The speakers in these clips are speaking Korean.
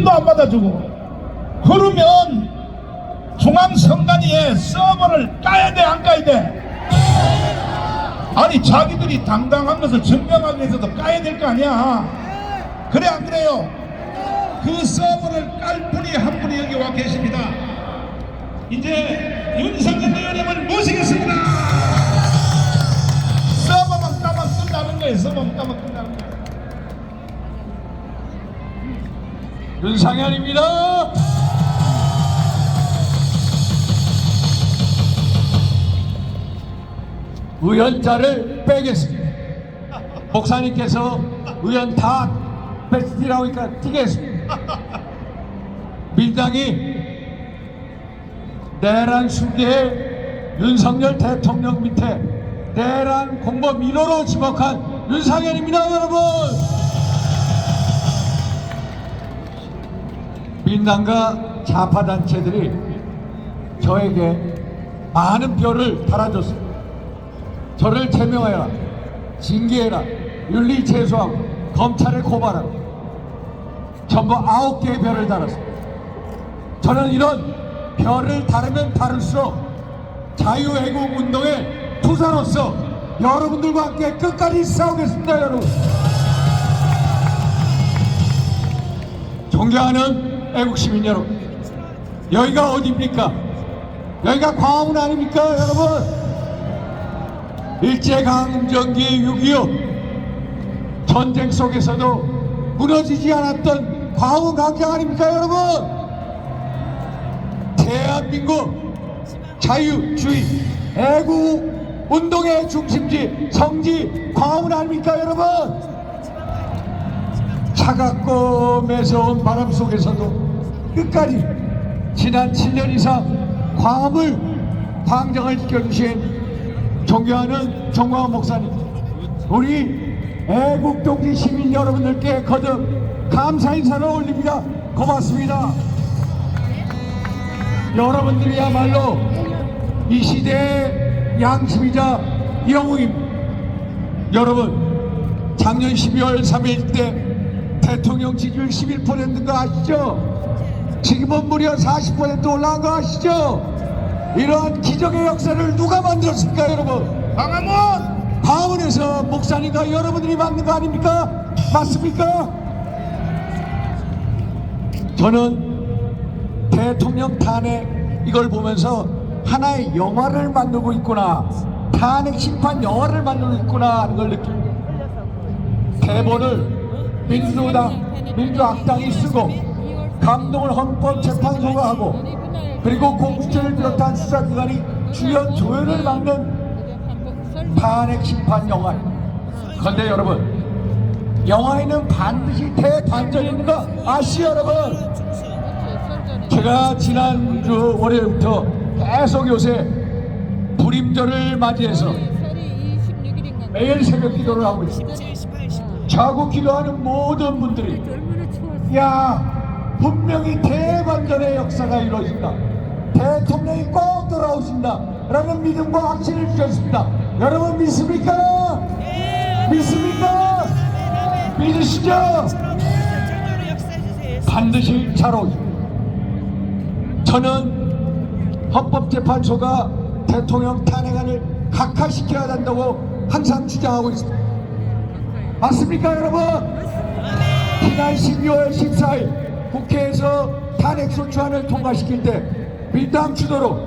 신임도 안 받아주고 그러면 중앙선관위에 서버를 까야 돼 안 까야 돼? 아니 자기들이 당당한 것을 증명하기 위해서도 까야 될 거 아니야. 그래 안 그래요? 그 서버를 깔 분이 한 분이 여기 와 계십니다. 이제 윤석열 의원님을 모시겠습니다. 서버만 까면 끝나는 거예요. 서버만 까면 끝나는 거예요 윤상현입니다. 의원자를 빼겠습니다. 목사님께서 의원 다 뺏기라고 하니까 뛰겠습니다. 민당이 내란 수계에 윤석열 대통령 밑에 내란 공범 민호로 지목한 윤상현입니다, 여러분. 민당과 좌파 단체들이 저에게 많은 뼈를 달아줬습니다. 저를 제명하여라, 징계해라, 윤리 제소하고 검찰에 고발하라. 전부 아홉 개의 별을 달았습니다. 저는 이런 별을 다르면 다를수록 자유애국 운동의 투사로서 여러분들과 함께 끝까지 싸우겠습니다, 여러분. 존경하는 애국 시민 여러분, 여기가 어디입니까? 여기가 광화문 아닙니까, 여러분? 일제강점기 6.25 전쟁 속에서도 무너지지 않았던 광화문 광장 아닙니까, 여러분? 대한민국 자유주의 애국 운동의 중심지 성지 광화문 아닙니까, 여러분? 차갑고 매서운 바람 속에서도 끝까지 지난 7년 이상 광화문 광장을 지켜주신 존경하는 정광훈 목사님 우리 애국동지 시민 여러분들께 거듭 감사 인사를 올립니다. 고맙습니다. 여러분들이야말로 이 시대의 양심이자 영웅입니다. 여러분 작년 12월 3일 때 대통령 지지율 11%인 거 아시죠? 지금은 무려 40% 올라간 거 아시죠? 이러한 기적의 역사를 누가 만들었을까 여러분? 광화문 광화문에서 목사님과 여러분들이 만든 거 아닙니까? 맞습니까? 저는 대통령 탄핵 이걸 보면서 하나의 영화를 만들고 있구나 탄핵 심판 영화를 만들고 있구나 하는 걸 느낍니다 대본을 민주당 민주학당이 쓰고 감동을 헌법재판소가 하고 그리고 공수처를 비롯한 수사기관이 주연 조연을 맡는 탄핵 심판 영화. 그런데 여러분, 영화에는 반드시 대반전이 있는 거 아시죠, 여러분? 제가 지난주 월요일부터 계속 요새 불임절을 맞이해서 매일 새벽 기도를 하고 있습니다. 자고 기도하는 모든 분들이 야 분명히 대반전의 역사가 이루어진다. 대통령이 꼭 돌아오신다. 라는 믿음과 확신을 주셨습니다. 여러분 믿습니까? 믿습니까? 믿으시죠? 반드시 잘 오십니다. 저는 헌법재판소가 대통령 탄핵안을 각하시켜야 한다고 항상 주장하고 있습니다. 맞습니까, 여러분? 지난 12월 14일 국회에서 탄핵소추안을 통과시킬 때 밀당 주도로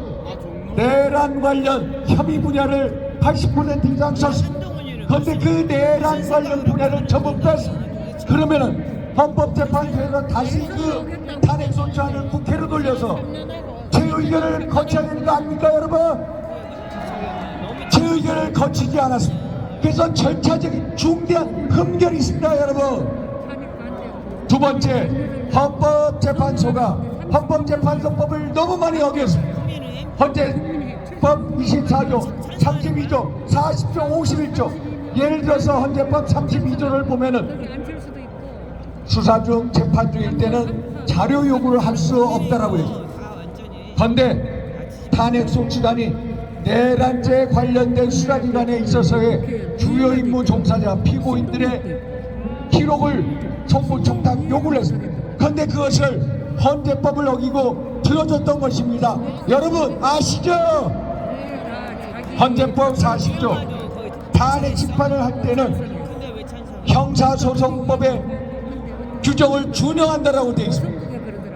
내란 관련 혐의 분야를 80% 이상 썼습니다. 그런데 그 내란 관련 분야를 전부 뺐습니다. 그러면은 헌법재판소에서 다시 그 탄핵소추안을 국회로 돌려서 재의결을 거쳐야 되는 거 아닙니까 여러분? 재의결을 거치지 않았습니다. 그래서 절차적인 중대한 흠결이 있습니다 여러분. 두 번째 헌법재판소가 헌법재판소법을 너무 많이 어겼습니다. 헌재법 24조, 32조, 40조, 51조 예를 들어서 헌재법 32조를 보면은 수사 중 재판 중일 때는 자료 요구를 할 수 없다라고 해요. 그런데 탄핵 소추단이 내란죄 관련된 수사기관에 있어서의 주요 임무 종사자 피고인들의 기록을 정부 청 탁 요구를 했습니다. 그런데 그것을 헌재법을 어기고 들어줬던 것입니다. 여러분 아시죠? 헌재법 40조 탄핵 심판을 할 때는 형사소송법의 규정을 준용한다라고 되어 있습니다.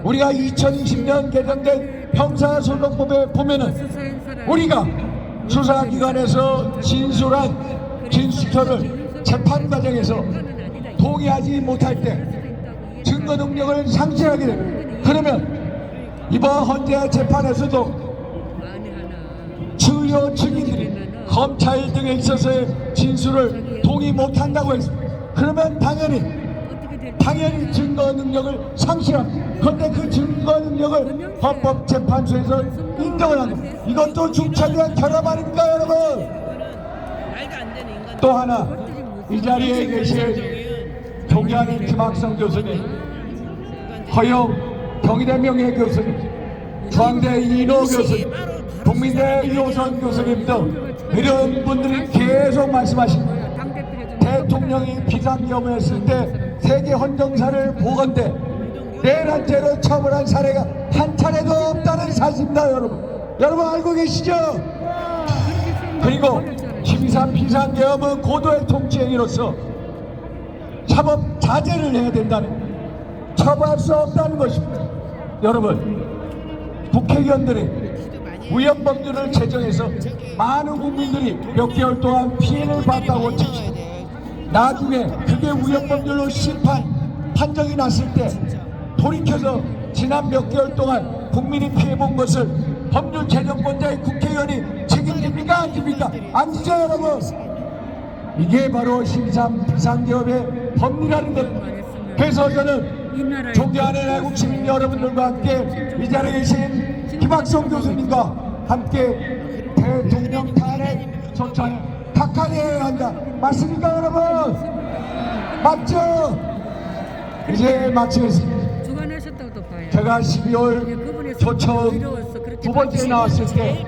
우리가 2020년 개정된 형사소송법에 보면은 우리가 수사기관에서 진술한 진술서를 재판 과정에서 동의하지 못할 때 증거 능력을 상실하게 됩니다. 그러면 이번 헌재 재판에서도 주요 증인들이 검찰 등에 있어서의 진술을 동의 못한다고 했습니다. 그러면 당연히 당연히 증거 능력을 상실합니다. 그런데 그 증거 능력을 헌법재판소에서 인정을 한 겁니다. 이것도 중차대한 결함 아닙니까 여러분? 또 하나 이 자리에 계신 존경하는 김학성 교수님, 허영 경희대 명예 교수님, 중앙대 이노 교수님, 국민대 이호선 교수님 등 이런 분들이 계속 말씀하십니다. 대통령이 비상경호했을 때 세계 헌정사를 보건대 내란죄로 처벌한 사례가 한 차례도 없다는 사실입니다 여러분. 여러분 알고 계시죠? 그리고 12.3 비상계엄은 고도의 통치행위로서 차법 자제를 해야 된다는 처벌할 수 없다는 것입니다. 여러분 국회의원들이 위헌법률을 제정해서 많은 국민들이 몇 개월 동안 피해를 봤다고 칩시다 나중에 그게 위헌법률로 심판 판정이 났을 때 돌이켜서 지난 몇 개월 동안 국민이 피해본 것을 법률 제정권자의 국회의원이 책임집니까 안 집니까? 안 지죠 여러분. 이게 바로 심삼 비상기업의 법리라는 겁니다 그래서 저는 존경하는 애국 시민 여러분들과 함께 이 자리에 계신 김학성 교수님과 함께 대통령 탄핵 소찬에 각하해야 한다 맞습니까 여러분 맞죠 이제 마치겠습니다 주관하셨다고 또 봐요. 제가 12월 초청 두 번째 나왔을 때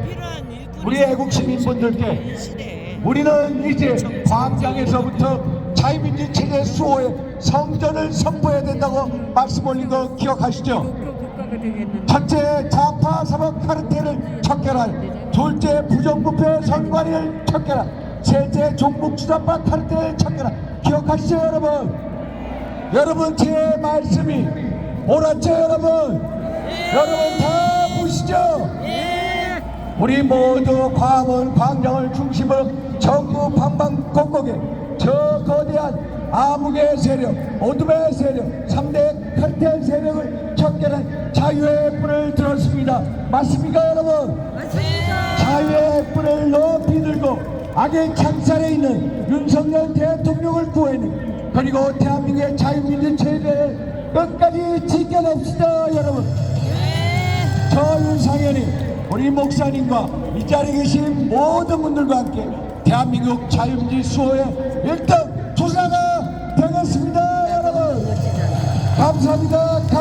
우리 애국 시민분들께. 우리는 이제 광장에서부터 자유민주 체제 수호의 성전을 선포해야 된다고 말씀 올린 거 기억하시죠? 되겠는데. 첫째 좌파 사법 카르텔을 척결할 둘째 부정부패 선관위를 척결할 셋째 종북 주사파 카르텔을 척결할 기억하시죠 여러분? 여러분 제 말씀이 옳았죠 여러분? 여러분 다 보시죠? 우리 모두 광원 광장을 중심으로 전국 방방곡곡에 저 거대한 암흑의 세력, 어둠의 세력, 3대 칼텔 세력을 척결한 자유의 뿔을 들었습니다. 맞습니까 여러분? 자유의 뿔을 높이 들고 악의 창살에 있는 윤석열 대통령을 구해내 그리고 대한민국의 자유민주 체제를 끝까지 지켜냅시다 여러분. 저 윤상현이 우리 목사님과 이 자리에 계신 모든 분들과 함께 대한민국 자유민주 수호의 1등 투사가 되겠습니다 여러분. 감사합니다